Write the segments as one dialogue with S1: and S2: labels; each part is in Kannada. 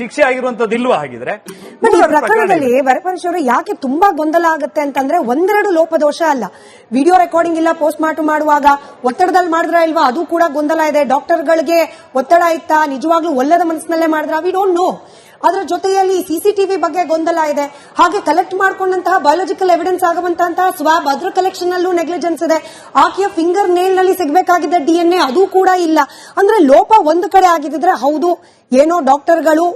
S1: ಶಿಕ್ಷೆ ಆಗಿರುವಂತದ್ದು ಇಲ್ವಾ ಹಾಗಿದ್ರೆ?
S2: ಈ ಪ್ರಕರಣದಲ್ಲಿ ವರಪರಶ್ ಯಾಕೆ ತುಂಬಾ ಗೊಂದಲ ಆಗುತ್ತೆ ಅಂತಂದ್ರೆ ಒಂದೆರಡು ಲೋಪದೋಷ ಅಲ್ಲ. ವಿಡಿಯೋ ರೆಕಾರ್ಡಿಂಗ್ ಇಲ್ಲ ಪೋಸ್ಟ್ ಮಾರ್ಟ್ ಮಾಡುವಾಗ ಒತ್ತಡದಲ್ಲಿ ಮಾಡಿದ್ರ ಇಲ್ವಾ? ಅದು ಕೂಡ ಗೊಂದಲ ಇದೆ. ಡಾಕ್ಟರ್ಗಳಿಗೆ ಒತ್ತಡ ಇತ್ತಾ? ನಿಜವಾಗ್ಲೂ ಒಲ್ಲದ ಮನಸ್ಸಿನಲ್ಲೇ ಮಾಡಿದ್ರ? ವಿ ಡೋಂಟ್ ನೋ ಅದರ ಜೊತೆಯಲ್ಲಿ ಸಿಸಿಟಿವಿ ಬಗ್ಗೆ ಗೊಂದಲ ಇದೆ. ಹಾಗೆ ಕಲೆಕ್ಟ್ ಮಾಡ್ಕೊಂಡಂತಹ ಬಯೋಲಾಜಿಕಲ್ ಎವಿಡೆನ್ಸ್ ಆಗುವಂತಹ ಸ್ವಾಬ್ ಅದರ ಕಲೆಕ್ಷನ್ ಅಲ್ಲೂ ನೆಗ್ಲಿಜೆನ್ಸ್ ಇದೆ. ಆಕೆಯ ಫಿಂಗರ್ ನೇಲ್ನಲ್ಲಿ ಸಿಗಬೇಕಾಗಿದ್ದ ಡಿಎನ್ಎ ಅದು ಕೂಡ ಇಲ್ಲ. ಅಂದ್ರೆ ಲೋಪ ಒಂದು ಕಡೆ ಆಗಿದ್ರೆ ಹೌದು ಏನೋ ಡಾಕ್ಟರ್ಗಳು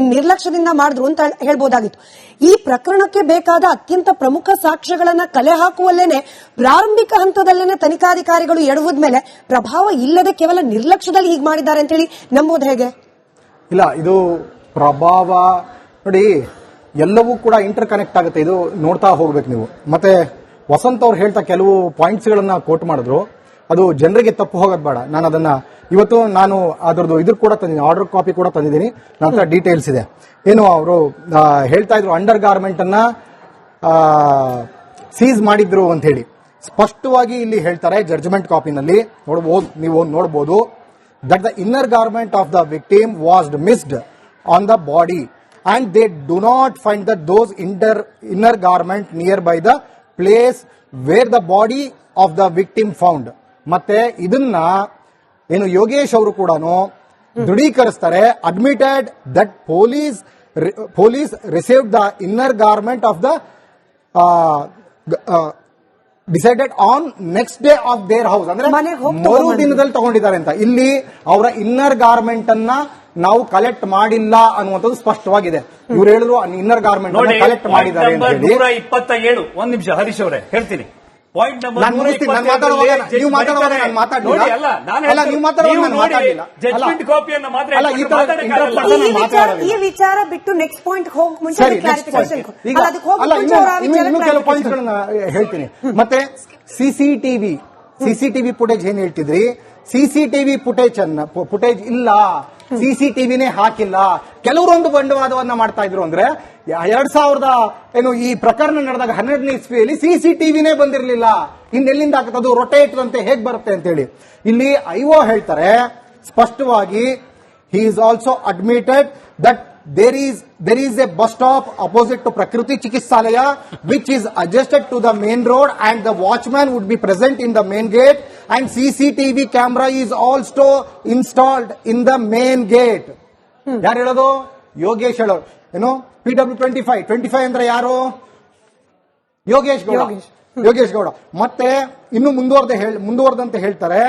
S2: ನಿರ್ಲಕ್ಷ್ಯದಿಂದ ಮಾಡಿದ್ರು ಅಂತ ಹೇಳ್ಬೋದಾಗಿತ್ತು. ಈ ಪ್ರಕರಣಕ್ಕೆ ಬೇಕಾದ ಅತ್ಯಂತ ಪ್ರಮುಖ ಸಾಕ್ಷ್ಯಗಳನ್ನ ಕಲೆ ಹಾಕುವಲ್ಲೇನೆ ಪ್ರಾರಂಭಿಕ ಹಂತದಲ್ಲೇನೆ ತನಿಖಾಧಿಕಾರಿಗಳು ಎಡವುದ ಪ್ರಭಾವ ಇಲ್ಲದೆ ಕೇವಲ ನಿರ್ಲಕ್ಷ್ಯದಲ್ಲಿ ಹೀಗೆ ಮಾಡಿದ್ದಾರೆ ಅಂತೇಳಿ ನಂಬೋದು ಹೇಗೆ?
S3: ಇಲ್ಲ, ಇದು ಪ್ರಭಾವ ನೋಡಿ, ಎಲ್ಲವೂ ಕೂಡ ಇಂಟರ್ ಕನೆಕ್ಟ್ ಆಗುತ್ತೆ. ಇದು ನೋಡ್ತಾ ಹೋಗ್ಬೇಕು ನೀವು. ಮತ್ತೆ ವಸಂತ್ ಅವ್ರು ಹೇಳ್ತಾ ಕೆಲವು ಪಾಯಿಂಟ್ಸ್ ಗಳನ್ನ ಕೋಟ್ ಮಾಡಿದ್ರು. ಅದು ಜನರಿಗೆ ತಪ್ಪು ಹೋಗೋದು ಬೇಡ. ನಾನು ಅದನ್ನ ಇವತ್ತು ನಾನು ಅದರದ್ದು ಇದ್ರ ಕೂಡ ತಂದಿದ್ದೀನಿ ಆರ್ಡರ್ ಕಾಪಿ ಕೂಡ ತಂದಿದ್ದೀನಿ. ನನ್ನ ಹತ್ರ ಡೀಟೇಲ್ಸ್ ಇದೆ. ಏನು ಅವರು ಹೇಳ್ತಾ ಇದ್ರು ಅಂಡರ್ ಗಾರ್ಮೆಂಟ್ ಅನ್ನ ಸೀಸ್ ಮಾಡಿದ್ರು ಅಂತ ಹೇಳಿ. ಸ್ಪಷ್ಟವಾಗಿ ಇಲ್ಲಿ ಹೇಳ್ತಾರೆ ಜಡ್ಜ್ಮೆಂಟ್ ಕಾಪಿನಲ್ಲಿ ನೋಡಬಹುದು ನೀವು ನೋಡಬಹುದು the inner garment of the victim victim missed on the body and they do not find that those inter inner garment near by the place where the body of the victim found ಮತ್ತೆ ಇದನ್ನ ಏನು ಯೋಗೇಶ್ ಅವರು ಕೂಡ ದೃಢೀಕರಿಸ್ತಾರೆ admitted that police police received the inner garment of the decided on next day of their house ಅಂದ್ರೆ ಮರು ದಿನದಲ್ಲಿ ತಗೊಂಡಿದ್ದಾರೆ ಅಂತ. ಇಲ್ಲಿ ಅವರ ಇನ್ನರ್ ಗಾರ್ಮೆಂಟ್ ಅನ್ನ ನಾವು ಕಲೆಕ್ಟ್ ಮಾಡಿಲ್ಲ ಅನ್ನುವಂಥದ್ದು ಸ್ಪಷ್ಟವಾಗಿದೆ. ಇವ್ರು ಹೇಳಿದ್ರು ಇನ್ನರ್ ಗಾರ್ಮೆಂಟ್ ಕಲೆಕ್ಟ್ ಮಾಡಿದ್ದಾರೆ ಅಂತ ಹೇಳಿ.
S1: ಇಪ್ಪತ್ತ ಏಳು ಒಂದ್ ನಿಮಿಷ ಹರೀಶ್ ಅವರೇ ಹೇಳ್ತೀನಿ. ಪಾಯಿಂಟ್ ನಂಬರ್
S3: ನಾನ್ ಮುಗಿಸ್ತೀನಿ. ನಾನ್ ಮಾತಾಡುವಾಗ ನೀವು ಮಾತಾಡುವಾಗ ನಾನ್ ಮಾತಾಡ್ಲಿಲ್ಲ.
S1: ಅಲ್ಲ
S3: ನೀವು ಮಾತಾಡುವಾಗ ನಾನ್ ಮಾತಾಡ್ಲಿಲ್ಲ.
S1: ಜಡ್ಜ್ಮೆಂಟ್
S3: ಅಲ್ಲ.
S1: ಕಾಪಿಯನ್ನು ಮಾತ್ರ
S3: ಅಲ್ಲ, ಈ
S2: ವಿಚಾರ ಬಿಟ್ಟು ನೆಕ್ಸ್ಟ್ ಪಾಯಿಂಟ್ ಹೋಗಿ ಮುಂಚೆ
S3: ಕೆಲವು ಪಾಯಿಂಟ್ಗಳನ್ನ ಹೇಳ್ತೀನಿ. ಮತ್ತೆ ಸಿಸಿಟಿವಿ ಸಿಸಿಟಿವಿ ಫುಟೇಜ್ ಏನ್ ಹೇಳ್ತಿದ್ರಿ? ಸಿಸಿಟಿವಿ ಫುಟೇಜ್ ಅನ್ನ ಫುಟೇಜ್ ಇಲ್ಲ. ಸಿಸಿಟಿವಿನೇ ಹಾಕಿಲ್ಲ. ಕೆಲವರೊಂದು ಬಂಡವಾದವನ್ನ ಮಾಡ್ತಾ ಇದ್ರು ಅಂದ್ರೆ, ಎರಡ್ ಸಾವಿರದ ಏನು ಈ ಪ್ರಕರಣ ನಡೆದಾಗ ಹನ್ನೆರಡನೇ ಇಸ್ವಿಯಲ್ಲಿ ಸಿಸಿಟಿವಿನೇ ಬಂದಿರಲಿಲ್ಲ. ಇನ್ನೆಲ್ಲಿಂದ ಆಗ್ತದೆ? ಅದು ರೊಟೇಟ್ ಅಂತ ಹೇಗೆ ಬರುತ್ತೆ ಅಂತ ಹೇಳಿ ಇಲ್ಲಿ ಐಒ ಹೇಳ್ತಾರೆ, ಸ್ಪಷ್ಟವಾಗಿ, he is also admitted that there is there is a bus stop opposite to ಪ್ರಕೃತಿ ಚಿಕಿತ್ಸಾಲಯ which is adjusted to the main road and the watchman would be present in the main gate. And CCTV camera is also installed in the main gate. ಯಾರು ಹೇಳೋದು ಯೋಗೇಶ್ ಹೇಳೋದು ಏನು P W twenty five twenty five ಅಂದ್ರೆ ಯಾರು ಯೋಗೇಶ್ ಗೌಡ
S2: ಯೋಗೇಶ್.
S3: hel ಗೌಡ ಮತ್ತೆ ಇನ್ನು ಮುಂದುವರೆದ ಮುಂದುವರೆದಂತೆ ಹೇಳ್ತಾರೆ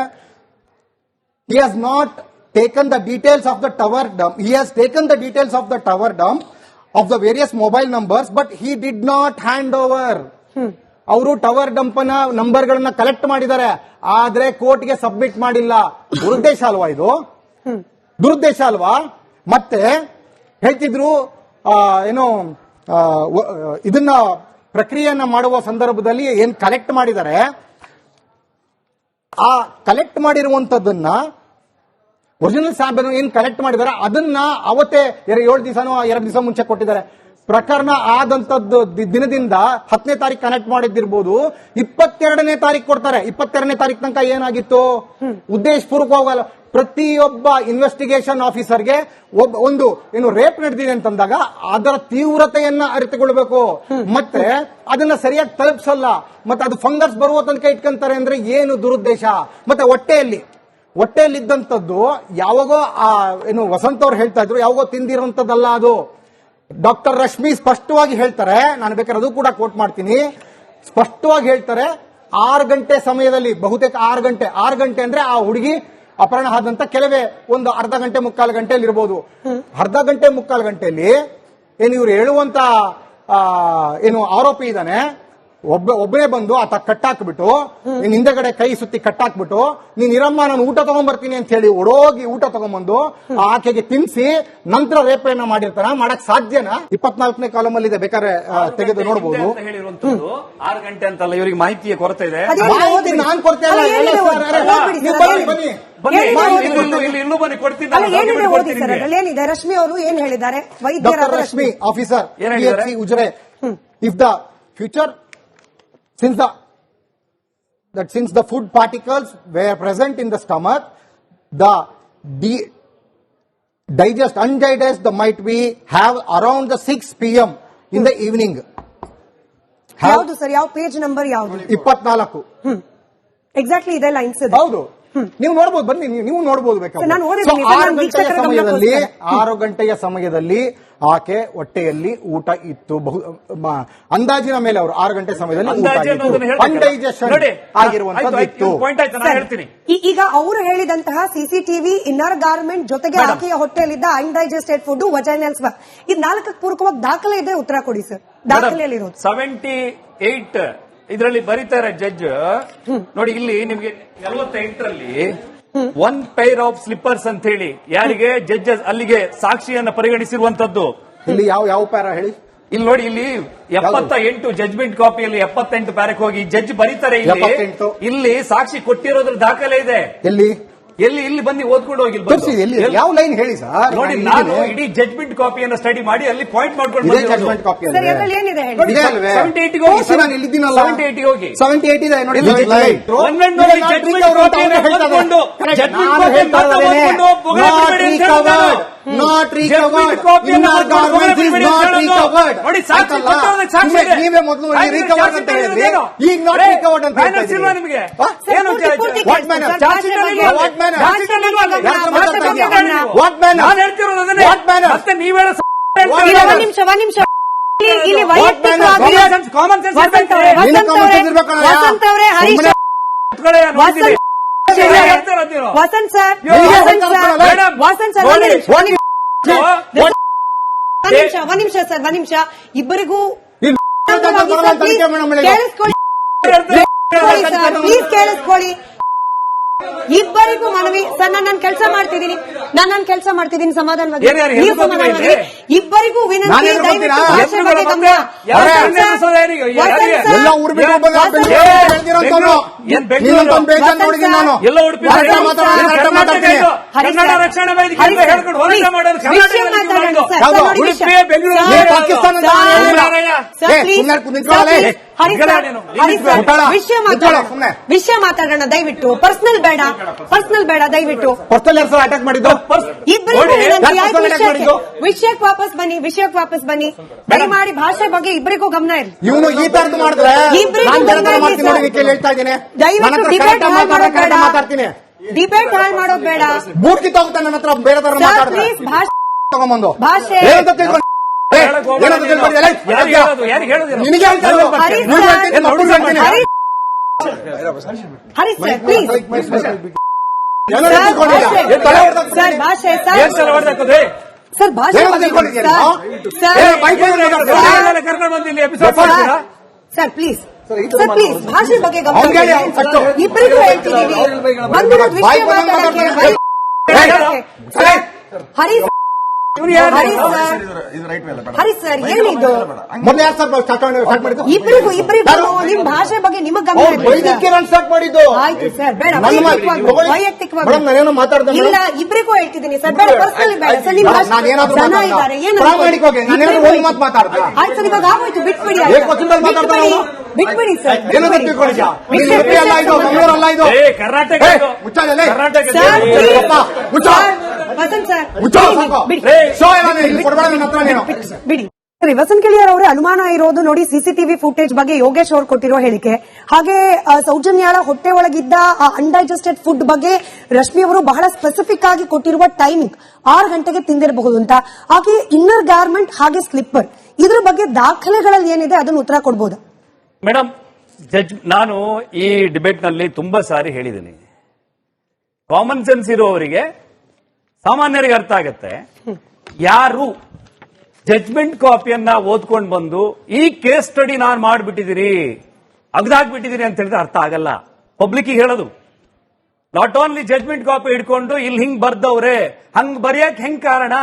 S3: he has not taken the details of the tower dump. He has taken the details of the tower dump of the various mobile numbers, but he did not hand over. ಅವರು ಟವರ್ ಡಂಪ್ನ ನಂಬರ್ಗಳನ್ನ ಕಲೆಕ್ಟ್ ಮಾಡಿದ್ದಾರೆ. ಆದ್ರೆ ಕೋರ್ಟ್ಗೆ ಸಬ್ಮಿಟ್ ಮಾಡಿಲ್ಲ. ದುರುದ್ದೇಶ ಅಲ್ವಾ ಇದು? ದುರುದ್ದೇಶ ಅಲ್ವಾ? ಮತ್ತೆ ಹೇಳ್ತಿದ್ರು ಏನು ಇದನ್ನ ಪ್ರಕ್ರಿಯೆಯನ್ನ ಮಾಡುವ ಸಂದರ್ಭದಲ್ಲಿ ಏನ್ ಕಲೆಕ್ಟ್ ಮಾಡಿದ್ದಾರೆ? ಆ ಕಲೆಕ್ಟ್ ಮಾಡಿರುವಂತದನ್ನ ಒರಿಜಿನಲ್ ಸ್ಯಾಂಪಲ್ ಏನ್ ಕಲೆಕ್ಟ್ ಮಾಡಿದ್ದಾರೆ? ಅದನ್ನ ಅವತ್ತೇ ಏಳು ದಿವಸನೋ, ಎರಡು ದಿವಸ ಮುಂಚೆ ಕೊಟ್ಟಿದ್ದಾರೆ. ಪ್ರಕರಣ ಆದಂತದ್ದು ದಿನದಿಂದ ಹತ್ತನೇ ತಾರೀಕು ಕನೆಕ್ಟ್ ಮಾಡಿದ್ದಿರ್ಬೋದು. ಇಪ್ಪತ್ತೆರಡನೇ ತಾರೀಕು ಕೊಡ್ತಾರೆ. ಇಪ್ಪತ್ತೆರಡನೇ ತಾರೀಕು ತನಕ ಏನಾಗಿತ್ತು? ಉದ್ದೇಶಪೂರ್ವಕವಾಗಲ್ಲ. ಪ್ರತಿಯೊಬ್ಬ ಇನ್ವೆಸ್ಟಿಗೇಷನ್ ಆಫೀಸರ್ಗೆ ಒಬ್ಬ ಒಂದು ಏನು ರೇಪ್ ನಡೆದಿದೆ ಅಂತಂದಾಗ ಅದರ ತೀವ್ರತೆಯನ್ನ ಅರಿತುಕೊಳ್ಬೇಕು. ಮತ್ತೆ ಅದನ್ನ ಸರಿಯಾಗಿ ತಲುಪಿಸಲ್ಲ. ಮತ್ತೆ ಅದು ಫಂಗಸ್ ಬರುವ ತನಕ ಇಟ್ಕೊಂತಾರೆ ಅಂದ್ರೆ ಏನು ದುರುದ್ದೇಶ? ಮತ್ತೆ ಹೊಟ್ಟೆಯಲ್ಲಿ ಹೊಟ್ಟೆಯಲ್ಲಿದ್ದಂಥದ್ದು ಯಾವಾಗೋ ಆ ಏನು ವಸಂತ ಅವ್ರು ಹೇಳ್ತಾ ಇದ್ರು ಯಾವಾಗೋ ತಿಂದಿರುವಂತದ್ದಲ್ಲ ಅದು. ಡಾಕ್ಟರ್ ರಶ್ಮಿ ಸ್ಪಷ್ಟವಾಗಿ ಹೇಳ್ತಾರೆ, ನಾನು ಬೇಕಾದ್ರೆ ಅದು ಕೂಡ ಕೋಟ್ ಮಾಡ್ತೀನಿ, ಸ್ಪಷ್ಟವಾಗಿ ಹೇಳ್ತಾರೆ, ಆರು ಗಂಟೆ ಸಮಯದಲ್ಲಿ, ಬಹುತೇಕ ಆರು ಗಂಟೆ ಆರು ಗಂಟೆ ಅಂದ್ರೆ ಆ ಹುಡುಗಿ ಅಪಹರಣ ಆದಂತ ಕೆಲವೇ ಒಂದು ಅರ್ಧ ಗಂಟೆ ಮುಕ್ಕಾಲು ಗಂಟೆಯಲ್ಲಿ ಇರಬಹುದು ಅರ್ಧ ಗಂಟೆ ಮುಕ್ಕಾಲು ಗಂಟೆಯಲ್ಲಿ, ಏನು ಇವ್ರು ಹೇಳುವಂತ ಏನು ಆರೋಪಿ ಇದ್ದಾನೆ ಒಬ್ಬ ಒಬ್ಬನೇ ಬಂದು ಆತ ಕಟ್ಟಾಕ್ಬಿಟ್ಟು ನೀನ್ ಹಿಂದೆಗಡೆ ಕೈ ಸುತ್ತಿ ಕಟ್ಟಾಕ್ಬಿಟ್ಟು ನೀನ್ ಇರಮ್ಮ ನಾನು ಊಟ ತಗೊಂಡ್ಬರ್ತೀನಿ ಅಂತ ಹೇಳಿ ಓಡೋಗಿ ಊಟ ತಗೊಂಡ್ಬಂದು ಆಕೆಗೆ ತಿನ್ಸಿ ನಂತರ ರೇಪೆಯನ್ನ ಮಾಡಿರ್ತಾನ ಮಾಡಕ್ ಸಾಧ್ಯನಾ? ಇಪ್ಪತ್ನಾಲ್ಕನೇ ಕಾಲಮ್ ಅಲ್ಲಿ ಇದೆ ಬೇಕಾದ್ರೆ ತೆಗೆದು ನೋಡಬಹುದು
S1: ಆರು ಗಂಟೆ ಅಂತಲ್ಲ ಇವರಿಗೆ ಮಾಹಿತಿಯ ಕೊರತೆ ಇದೆ
S3: ಮಾಹಿತಿ ನಾನ್ ಬನ್ನಿ,
S2: ಏನಿದೆ? ರಶ್ಮಿ ಅವರು ಏನ್ ಹೇಳಿದ್ದಾರೆ?
S1: ವೈದ್ಯರ Rashmi
S3: officer Ujire. If the future Since the that since the food particles were present in the stomach, the de- digest undigest might be have around the 6 p.m. in the evening. Have
S2: ಯಾವ್ದು ಸರ್ ಯಾವ ಪೇಜ್ ನಂಬರ್ ಯಾವ್ದು
S3: ಇಪ್ಪತ್ನಾಲ್ಕು
S2: ಎಕ್ಸಾಕ್ಟ್ಲಿ ಇದೆ ಲೈನ್ಸ್ ಇದೆ
S3: ಹೌದು ನೀವು ನೋಡಬಹುದು ಬನ್ನಿ ನೀವು- ನೋಡಬಹುದು ಬೇಕಾದ್ರೆ. ಆರು ಗಂಟೆಯ ಸಮಯದಲ್ಲಿ. ಆರು ಗಂಟೆಯ ಸಮಯದಲ್ಲಿ ಆಕೆ ಹೊಟ್ಟೆಯಲ್ಲಿ ಊಟ ಇತ್ತು. ಬಹು ಅಂದಾಜಿನ ಮೇಲೆ ಅವರು ಆರು ಗಂಟೆ ಸಮಯದಲ್ಲಿ
S2: ಈಗ ಅವರು ಹೇಳಿದಂತಹ ಸಿಸಿಟಿವಿ ಇನ್ನರ್ ಗಾರ್ಮೆಂಟ್ ಜೊತೆಗೆ
S1: ಆಕೆಯ
S2: ಆಕೆಯ ಹೊಟ್ಟೆಯಲ್ಲಿದ್ದ ಅನ್ಡೈಜೆಸ್ಟೆಡ್ ಫುಡ್ ವಜೈನಲ್ಸ್ ಇದು ನಾಲ್ಕಕ್ಕೆ ಪೂರ್ವಕವಾಗಿ ದಾಖಲೆ ಇದೆ ಉತ್ತರ ಕೊಡಿ ಸರ್. ದಾಖಲೆಯಲ್ಲಿ
S1: ಸೆವೆಂಟಿ ಏಟ್ ಇದರಲ್ಲಿ ಬರೀತಾರೆ ಜಡ್ಜ್ ನೋಡಿ ಇಲ್ಲಿ ನಿಮ್ಗೆ ನಲವತ್ತೆಂಟರಲ್ಲಿ ಒನ್ ಪೈರ್ ಆಫ್ ಸ್ಲಿಪ್ಪರ್ಸ್ ಅಂತ ಹೇಳಿ ಯಾರಿಗೆ ಜಡ್ಜಸ್ ಅಲ್ಲಿಗೆ ಸಾಕ್ಷಿಯನ್ನ ಪರಿಗಣಿಸಿರುವಂತದ್ದು
S3: ಇಲ್ಲಿ ಯಾವ ಯಾವ ಪ್ಯಾರ ಹೇಳಿ?
S1: ಇಲ್ಲಿ ನೋಡಿ ಇಲ್ಲಿ ಎಪ್ಪತ್ತ ಎಂಟು ಜಜ್ಮೆಂಟ್ ಕಾಪಿಯಲ್ಲಿ ಎಪ್ಪತ್ತೆಂಟು ಪ್ಯಾರಕ್ ಹೋಗಿ ಜಡ್ಜ್ ಬರೀತಾರೆ ಇಲ್ಲಿ. ಇಲ್ಲಿ ಸಾಕ್ಷಿ ಕೊಟ್ಟಿರೋದ್ರ ದಾಖಲೆ ಇದೆ.
S3: ಎಲ್ಲಿ?
S1: ಎಲ್ಲಿ ಇಲ್ಲಿ ಬಂದು ಓದ್ಕೊಂಡು ಹೋಗಿ ಇಲ್ಲಿ
S3: ತೋರಿಸಿ ಎಲ್ಲಿ? ಯಾವ ಲೈನ್ ಹೇಳಿ ಸರ್?
S1: ನೋಡಿ ನಾನು ಇಡೀ ಜಡ್ಜ್ಮೆಂಟ್ ಕಾಪಿಯನ್ನು ಸ್ಟಡಿ ಮಾಡಿ ಅಲ್ಲಿ ಪಾಯಿಂಟ್ ಮಾಡ್ಕೊಂಡು
S3: ಇದೇ ಜಡ್ಜ್ಮೆಂಟ್ ಕಾಪಿ
S2: ಸರ್ ಇದರಲ್ಲಿ ಏನಿದೆ ಹೇಳಿ?
S1: 78 ಗೆ ಹೋಗಿ.
S3: ನಾನು ಇಲ್ಲಿದ್ದೀನಲ್ಲ
S1: 78 ಗೆ ಹೋಗಿ.
S3: 78 ಇದೆ ನೋಡಿ
S1: ಇಲ್ಲಿ
S3: judgment.
S1: judgment. ಒಂದೊಂದು ನೋಡಿ
S3: ಇಲ್ಲ, not recovered
S1: ಓದ್ಕೊಂಡು
S3: garment is not recovered.
S1: ನೋಡಿ ಸಾಕ್ಷಿ
S3: ಆಯ್ತಲ್ಲ?
S1: ಸಾಕ್ಷಿ
S3: ನೀವೇ-
S1: ಇದೆ.
S3: ನೀವೇ ಮೊದಲು
S1: ಆಯ್ತು,
S3: ಅಂತ ಹೇಳಿದ್ರಿ? ಈಗ not
S1: ಏ,
S3: recovered ಅಂತ ಹೇಳ್ತಾ
S1: ಇಲ್ವಾ
S3: ಇದ್ದೀರಿ.
S1: ನಿಮಗೆ? ಏನು
S2: ಪೂರ್ತಿ
S3: manner?
S2: ಸರ್,
S1: ಚಾರ್ಜ್ ಶೀಟ್
S3: ಮಾತಾಡ್ತಾ ಇದ್ದೀರಾ?
S2: ಗಮನ.
S3: What manner?
S1: ನಾನು ಹೇಳ್ತಿರೋದು ಅದನ್ನೇ.
S3: What manner?
S1: ಮತ್ತೆ ನೀವ್ ಹೇಳೋ ಸ-
S3: What
S2: ಇಲ್ಲಿ
S3: manner?
S2: ಒಂದ್ ನಿಮಿಷ ಒಂದ್ ನಿಮಿಷ ಇಲ್ಲಿ- ಇಲ್ಲಿ
S3: What
S2: ವೈಯಕ್ತಿಕವಾಗಿ
S3: manner?
S1: Common sense- common sense
S2: Vasant ಅವರೇ,
S1: ಇರ್ಬೇಕು.
S3: ನಿನ್ನ
S2: ವಸಂತ್ ಅವರೇ,
S3: sense
S2: ಅವರೇ ಹರೀಶ್
S1: ಮಕ್ಕಳೇ ನೋಡ್ತೀನಿ.
S2: ವಸಂತ್
S1: ಏನ್ ಹೇಳ್ತಿರೋದು ನೀವು?
S2: ವಸಂತ್ ಸರ್
S1: ನೀವು
S2: ವಸಂತ್
S3: ಹೇಳ್ತಾ
S2: ಸರ್
S3: ಇದ್ದೀರಲ್ಲ?
S2: ವಸಂತ್ ಸರ್ ಒಂದ್
S1: ನೋಡಿ,
S2: ನಿಮಿಷ ಒಂದ್ ನಿಮಿಷ ಒಂದ್ ನಿಮಿಷ ಸರ್ ಒಂದ್ ನಿಮಿಷ. ಇಬ್ಬರಿಗೂ ಕೇಳಿಸ್ಕೊಳ್ಳಿ. ಪ್ಲೀಸ್ ಕೇಳಿಸ್ಕೊಳ್ಳಿ. ಇಬ್ಬರಿಗೂ ಮನವಿ. ಸರ್ ನಾನು ನನ್ನ ಕೆಲಸ ಮಾಡ್ತಿದ್ದೀನಿ. ನಾನು ನನ್ನ ಕೆಲಸ ಮಾಡ್ತಿದ್ದೀನಿ ಸಮಾಧಾನವಾಗಿ. ನೀವು ಸಮಾಧಾನವಾಗಿ ಇಬ್ಬರಿಗೂ ವಿನಂತಿ ದಯವಿಟ್ಟು ಭಾಷೆ ಬಗ್ಗೆ ಗಮನ?
S3: ಪಾಕಿಸ್ತಾನ ಅಂತ
S2: ಸರ್. ವಿಷಯ ಮಾತಾಡೋಣ ವಿಷಯ ಮಾತಾಡೋಣ ದಯವಿಟ್ಟು. ಪರ್ಸನಲ್ ಬೇಡ ಪರ್ಸನಲ್ ಬೇಡ ದಯವಿಟ್ಟು.
S3: ಪರ್ಸನಲ್ ಅಟ್ಯಾಕ್ ಮಾಡಿದ್ದು? ಅಟ್ಯಾಕ್
S2: ವಿಷಯಕ್ಕೆ? ವಾಪಸ್ ಬನ್ನಿ ವಿಷಯಕ್ಕೆ ವಾಪಸ್ ಬನ್ನಿ. ದಯಮಾಡಿ ಭಾಷೆ ಬಗ್ಗೆ ಇಬ್ಬರಿಗೂ ಗಮನ ಇರಲಿ.
S3: ಇವನು ಈ ತರದ್ದು ಮಾಡಿದ್ರೆ
S2: ದಯವಿಟ್ಟು ಡಿಬೇಟ್
S3: ಮಾತಾಡ್ತೀನಿ.
S2: ಡಿಬೇಟ್ ಹಾಳು ಮಾಡೋದು ಬೇಡ.
S3: ಬೂಟ್ ಕಿತ್ತೋಗ್ತಾನೆ ನನ್ನ ಹತ್ರ ಬೇರೆ ತರ
S2: ಸರ್
S3: ಮಾತಾಡಿದ್ರೆ
S2: ಭಾಷೆ
S3: ತಗೊಂಬಂದು.
S2: ಭಾಷೆ ಹರೀಶ್ ಸರ್, ಪ್ಲೀಸ್ ಸರ್. ಭಾಷೆ. ಸರ್ ಭಾಷೆ
S1: ಸರ್
S2: ಪ್ಲೀಸ್
S3: ಸರ್, ಈ ತರ
S2: ಸರ್ ಪ್ಲೀಸ್ ಭಾಷೆ ಬಗ್ಗೆ. ಇಬ್ಬರಿಗೂ ಹೇಳ್ತಿದ್ದೀವಿ ಬಂದಿರೋದು ವಿಷಯ ಮಾತಾಡಕ್ಕೆ
S3: ಮಾತಾಡ್ತಾನೆ.
S2: ಹರೀಶ್
S3: ಸರಿ. ಮಾಡಿದ್ದು?
S2: ಇಬ್ಬರಿಗೂ ಇಬ್ಬರಿಗೂ ನಿಮ್ ಭಾಷೆ ಬಗ್ಗೆ ನಿಮಗ್ ಗಮನ
S3: ಅವ್ರು
S2: ಸರ್.
S3: ಬೈದಿಕ್ಕೆ ಸ್ಟಾರ್ಟ್ ಮಾಡಿದ್ದು?
S2: ಆಯ್ತು ಸರ್ ಬೇಡ. ವೈಯಕ್ತಿಕವಾಗಿ.
S3: ನಾನೇನೋ ಮಾತಾಡ್ದೆ.
S2: ಇಲ್ಲ ಇಬ್ಬರಿಗೂ ಹೇಳ್ತಿದ್ದೀನಿ ಸರ್. ಬೇಡ ಪರ್ಸನಲಿ ಬೇಡ. ಸರ್ ನಿಮ್
S3: ನಾನು ಏನಾದ್ರೂ
S2: ಜನ? ಇದ್ದಾರೆ. ಏನು
S3: ಪ್ರಾಮಾಣಿಕವಾಗಿ ಒಂದು ಮಾತು ಮಾತಾಡ್ದ?
S2: ಆಯ್ತು ಸರ್ ಇವಾಗ ಆಗೋಯ್ತು. ಬಿಟ್ಬಿಡಿ ಬಿಟ್ಬಿಡಿ. ಬಿಟ್ಬಿಡಿ ಸರ್. ಬಿಟ್ಬಿಡಿ.
S3: ಅಲ್ಲ ಇದು ಮಂಗಳೂರು ಅಲ್ಲ ಇದು.
S1: ಏ, ಕರ್ನಾಟಕ.
S3: ಮುಚ್ಚಾಲೆ
S1: ಕರ್ನಾಟಕ
S2: ವಸಂತ್ ಸರ್ ಬಿಡಿ, ಸರಿ ವಸಂತ್ ಕಿಳಿಯರ್ ಅವರೇ ಅನುಮಾನ ಇರೋದು ನೋಡಿ ಸಿಸಿಟಿವಿ ಫುಟೇಜ್ ಬಗ್ಗೆ ಯೋಗೇಶ್ ಅವರು ಕೊಟ್ಟಿರೋ ಹೇಳಿಕೆ. ಹಾಗೆ ಆ, ಸೌಜನ್ಯಾಳ ಹೊಟ್ಟೆ ಒಳಗಿದ್ದ ಅನ್ಡೈಜೆಸ್ಟೆಡ್ ಫುಡ್ ಬಗ್ಗೆ ರಶ್ಮಿ ಅವರು ಬಹಳ ಸ್ಪೆಸಿಫಿಕ್ ಆಗಿ ಕೊಟ್ಟಿರುವ ಟೈಮಿಂಗ್ ಆರು ಗಂಟೆಗೆ ತಿಂದಿರಬಹುದು ಅಂತ ಹಾಗೆ ಇನ್ನರ್ ಗಾರ್ಮೆಂಟ್ ಹಾಗೆ ಸ್ಲಿಪ್ಪರ್ ಇದ್ರ ಬಗ್ಗೆ ದಾಖಲೆಗಳಲ್ಲಿ ಏನಿದೆ ಅದನ್ನ ಉತ್ತರ ಕೊಡಬಹುದು
S1: ಮೇಡಮ್ ಜಡ್ಜ್ ನಾನು ಈ ಡಿಬೇಟ್ನಲ್ಲಿ ತುಂಬಾ ಸಾರಿ ಹೇಳಿದ್ದೀನಿ. ಕಾಮನ್ ಸೆನ್ಸ್ ಇರುವವರಿಗೆ ಸಾಮಾನ್ಯರಿಗೆ ಅರ್ಥ ಆಗತ್ತೆ. ಯಾರು ಜಜ್ಮೆಂಟ್ ಕಾಪಿಯನ್ನ ಓದ್ಕೊಂಡು ಬಂದು, ಈ ಕೇಸ್ ಸ್ಟಡಿ ನಾನು ಮಾಡಿಬಿಟ್ಟಿದ್ದೀರಿ ಅಗ್ದಾಕ್ಬಿಟ್ಟಿದ್ದೀರಿ ಅಂತ ಹೇಳಿದ್ರೆ ಅರ್ಥ ಆಗಲ್ಲ. ಪಬ್ಲಿಕ್ ಹೇಳೋದು. ನಾಟ್ ಓನ್ಲಿ ಜಜ್ಮೆಂಟ್ ಕಾಪಿ ಹಿಡ್ಕೊಂಡು, ಇಲ್ಲಿ ಹಿಂಗ್ ಬರ್ದವ್ರೆ, ಹಂಗ್ ಬರೆಯಕ್ ಹೆಂಗ್ ಕಾರಣ?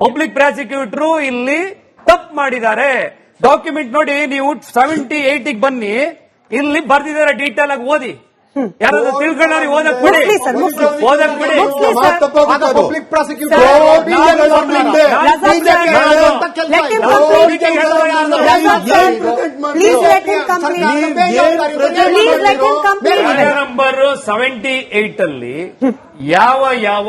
S1: ಪಬ್ಲಿಕ್ ಪ್ರಾಸಿಕ್ಯೂಟರ್ ಇಲ್ಲಿ ತಪ್ಪು ಮಾಡಿದ್ದಾರೆ. ಡಾಕ್ಯುಮೆಂಟ್ ನೋಡಿ, ನೀವು ಸೆವೆಂಟಿ ಏಟಿಗೆ ಬನ್ನಿ, ಇಲ್ಲಿ ಬರ್ದಿದ್ದಾರೆ ಡೀಟೇಲ್ ಆಗಿ ಓದಿ. ಯಾರಾದ್ರೂ ತಿಳ್ಕೊಳ್ಳಿ ಓದಕ್ ಬಿಡಿ. ಓದಕ್ ಬಿಡಿ
S2: public prosecutor.
S1: Number seventy eight ಅಲ್ಲಿ ಯಾವ ಯಾವ